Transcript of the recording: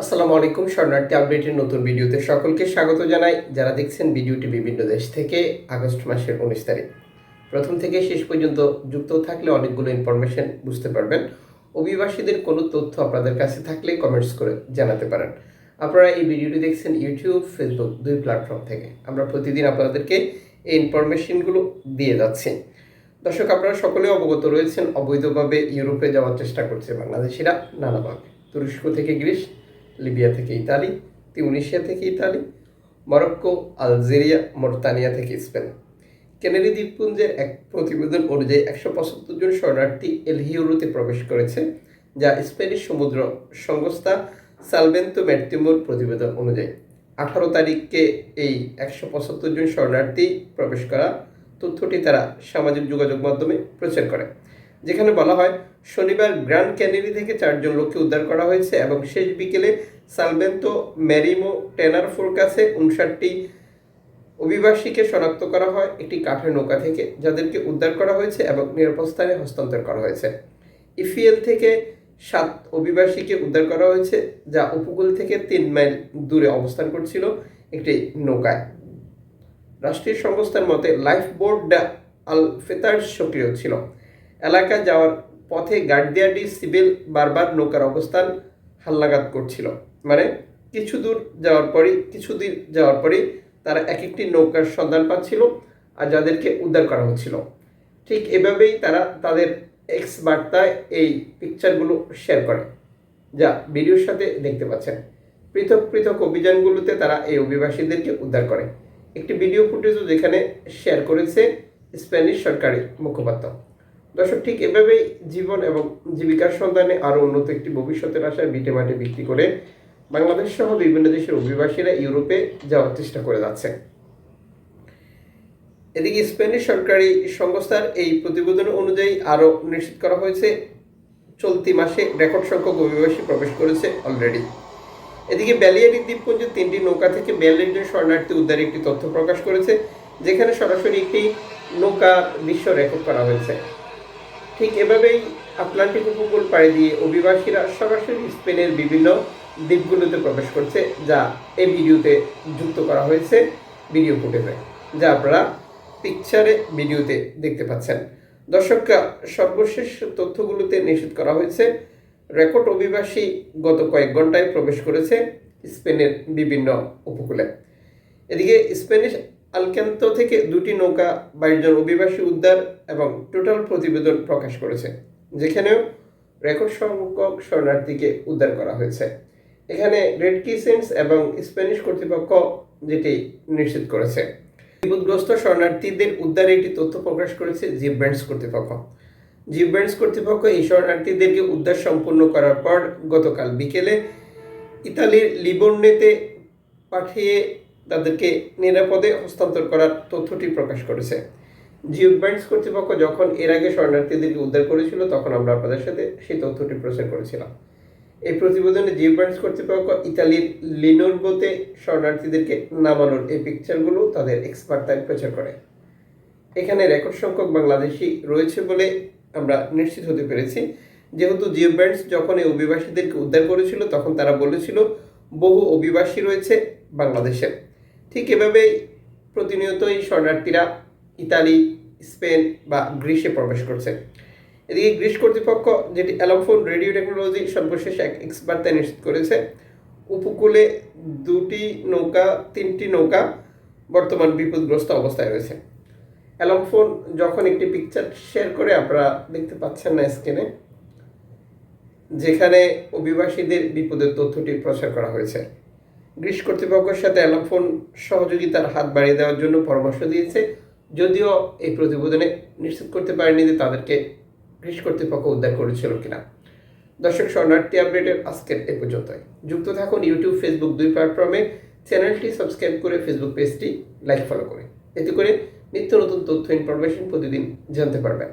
আসসালামু আলাইকুম শরণার্থী আপডেটের নতুন ভিডিওতে সকলকে স্বাগত জানাই। যারা দেখছেন ভিডিওটি বিভিন্ন দেশ থেকে, আগস্ট মাসের উনিশ তারিখ। প্রথম থেকে শেষ পর্যন্ত যুক্ত থাকলে অনেকগুলো ইনফরমেশন বুঝতে পারবেন। অভিবাসীদের কোনো তথ্য আপনাদের কাছে থাকলে কমেন্টস করে জানাতে পারেন। আপনারা এই ভিডিওটি দেখছেন ইউটিউব ফেসবুক দুই প্ল্যাটফর্ম থেকে। আমরা প্রতিদিন আপনাদেরকে এই ইনফরমেশনগুলো দিয়ে যাচ্ছি। দর্শক, আপনারা সকলে অবগত রয়েছেন, অবৈধভাবে ইউরোপে যাওয়ার চেষ্টা করছে বাংলাদেশিরা নানাভাবে তুরস্ক থেকে গ্রিস লিবিয়া থেকে ইতালি, তিউনিশিয়া থেকে ইতালি, মরক্কো, আলজেরিয়া, মোরতানিয়া থেকে স্পেন। কেনেডি দ্বীপপুঞ্জের এক প্রতিবেদন অনুযায়ী একশো পঁচাত্তর জন শরণার্থী এলহিউরোতে প্রবেশ করেছে, যা স্পেনিশ সমুদ্র সংস্থা সালবেন্তো ম্যার্তিমোর প্রতিবেদন অনুযায়ী। আঠারো তারিখে এই একশো পঁচাত্তর জন শরণার্থী প্রবেশ করা তথ্যটি তারা সামাজিক যোগাযোগ মাধ্যমে প্রচার করে। যেখানে বলা হয়, শনিবার গ্র্যান্ড ক্যানেরি থেকে চারজন লোককে উদ্ধার করা হয়েছে এবং শেষ বিকেলে সালবেন্তো ম্যারিমো টেনারফোর কাছে উনষাটটি অভিবাসীকে শনাক্ত করা হয় একটি কাঠের নৌকা থেকে, যাদেরকে উদ্ধার করা হয়েছে এবং নিরাপদ স্থানে হস্তান্তর করা হয়েছে। ইফিএল থেকে সাত অভিবাসীকে উদ্ধার করা হয়েছে, যা উপকূল থেকে তিন মাইল দূরে অবস্থান করছিল একটি নৌকায়। রাষ্ট্রীয় সংস্থার মতে লাইফ বোর্ড আল ফেতার সক্রিয় ছিল। এলাকায় যাওয়ার পথে গার্ডিয়াডি সিভিল বারবার নৌকার অবস্থান হাল্লাঘাত করছিল। মানে কিছু দূর যাওয়ার পরই, কিছু দূর যাওয়ার পরেই তারা এক একটি নৌকার সন্ধান পাচ্ছিল আর যাদেরকে উদ্ধার করা হচ্ছিল। ঠিক এভাবেই তারা তাদের এক্স বার্তায় এই পিকচারগুলো শেয়ার করে, যা ভিডিওর সাথে দেখতে পাচ্ছেন। পৃথক পৃথক অভিযানগুলোতে তারা এই অভিবাসীদেরকে উদ্ধার করে। একটি ভিডিও ফুটেজও যেখানে শেয়ার করেছে স্প্যানিশ সরকারি মুখপাত্র। দর্শক, ঠিক এভাবেই জীবন এবং জীবিকার সন্ধানে আরও উন্নত একটি ভবিষ্যতের আশায় বিটে মাঠে বিক্রি করে বাংলাদেশ সহ বিভিন্ন দেশের অভিবাসীরা ইউরোপে যাওয়ার চেষ্টা করে যাচ্ছে। এদিকে স্পেনিশ সরকারি সংস্থার এই প্রতিবেদন অনুযায়ী আরও নিশ্চিত করা হয়েছে, চলতি মাসে রেকর্ড সংখ্যক অভিবাসী প্রবেশ করেছে অলরেডি এদিকে ব্যালিয়ারি দ্বীপপুঞ্জে তিনটি নৌকা থেকে বিয়াল্লিশ শরণার্থী উদ্ধারে একটি তথ্য প্রকাশ করেছে, যেখানে সরাসরি একটি নৌকা বিশ্ব রেকর্ড করা হয়েছে। ঠিক এভাবেই আটলান্টিক উপকূল পাড়ি দিয়ে অভিবাসীরা সরাসরি স্পেনের বিভিন্ন দ্বীপগুলোতে প্রবেশ করছে, যা এই ভিডিওতে যুক্ত করা হয়েছে ভিডিও ফুটেজে, যা আপনারা পিকচারে ভিডিওতে দেখতে পাচ্ছেন। দর্শকরা সর্বশেষ তথ্যগুলোতে নিশ্চিত করা হয়েছে, রেকর্ড অভিবাসী গত কয়েক ঘন্টায় প্রবেশ করেছে স্পেনের বিভিন্ন উপকূলে। এদিকে স্পেনিশ আলক্যান্ত থেকে দুটি নৌকা বাইশ জন অভিবাসী উদ্ধার এবং টোটাল প্রতিবেদন প্রকাশ করেছে, যেখানেও রেকর্ড সংখ্যক শরণার্থীকে উদ্ধার করা হয়েছে। এখানে রেড কিসেন্স এবং স্প্যানিশ কর্তৃপক্ষ যেটি নিশ্চিত করেছে। বিপদগ্রস্ত শরণার্থীদের উদ্ধারে একটি তথ্য প্রকাশ করেছে জিপ ব্যান্ডস কর্তৃপক্ষ। জিপ ব্যান্ডস কর্তৃপক্ষ এই শরণার্থীদেরকে উদ্ধার সম্পূর্ণ করার পর গতকাল বিকেলে ইতালির লিবর্নেতে পাঠিয়ে তাদেরকে নিরাপদে হস্তান্তর করার তথ্যটি প্রকাশ করেছে। জিও ব্যান্ডস কর্তৃপক্ষ যখন এর আগে শরণার্থীদেরকে উদ্ধার করেছিল, তখন আমরা আপনাদের সাথে সেই তথ্যটি প্রচার করেছিলাম। এই প্রতিবেদনে জিও ব্যান্ডস কর্তৃপক্ষ ইতালির লিনোরবোতে শরণার্থীদেরকে নামানোর এই পিকচারগুলো তাদের এক্সপার্টায় প্রচার করে। এখানে রেকর্ড সংখ্যক বাংলাদেশি রয়েছে বলে আমরা নিশ্চিত হতে পেরেছি। যেহেতু জিও ব্যান্ডস যখন এই অভিবাসীদেরকে উদ্ধার করেছিল, তখন তারা বলেছিল, বহু অভিবাসী রয়েছে বাংলাদেশে। ঠিক এভাবেই প্রতিনিয়তই শরণার্থীরা ইতালি, স্পেন বা গ্রিসে প্রবেশ করছে। এদিকে গ্রিস কর্তৃপক্ষ যেটি অ্যালামফোন রেডিও টেকনোলজি সর্বশেষ এক এক্সপার্টায় নিশ্চিত করেছে। উপকূলে দুটি নৌকা, তিনটি নৌকা বর্তমান বিপদগ্রস্ত অবস্থায় রয়েছে। অ্যালামফোন যখন একটি পিকচার শেয়ার করে, আপনারা দেখতে পাচ্ছেন না স্ক্রিনে, যেখানে অভিবাসীদের বিপদের তথ্যটি প্রচার করা হয়েছে। গ্রিস কর্তৃপক্ষের সাথে অ্যালাফোন সহযোগিতার হাত বাড়িয়ে দেওয়ার জন্য পরামর্শ দিয়েছে। যদিও এই প্রতিবেদনে নিশ্চিত করতে পারেনি যে তাদেরকে গ্রিস কর্তৃপক্ষ উদ্ধার করেছিল কিনা। দর্শক, শরণার্থী আপডেটের আজকের এ পর্যন্তই। যুক্ত থাকুন ইউটিউব, ফেসবুক দুই প্ল্যাটফর্মে। চ্যানেলটি সাবস্ক্রাইব করে ফেসবুক পেজটি লাইক, ফলো করে। এতে করে নিত্য নতুন তথ্য, ইনফরমেশন প্রতিদিন জানতে পারবেন।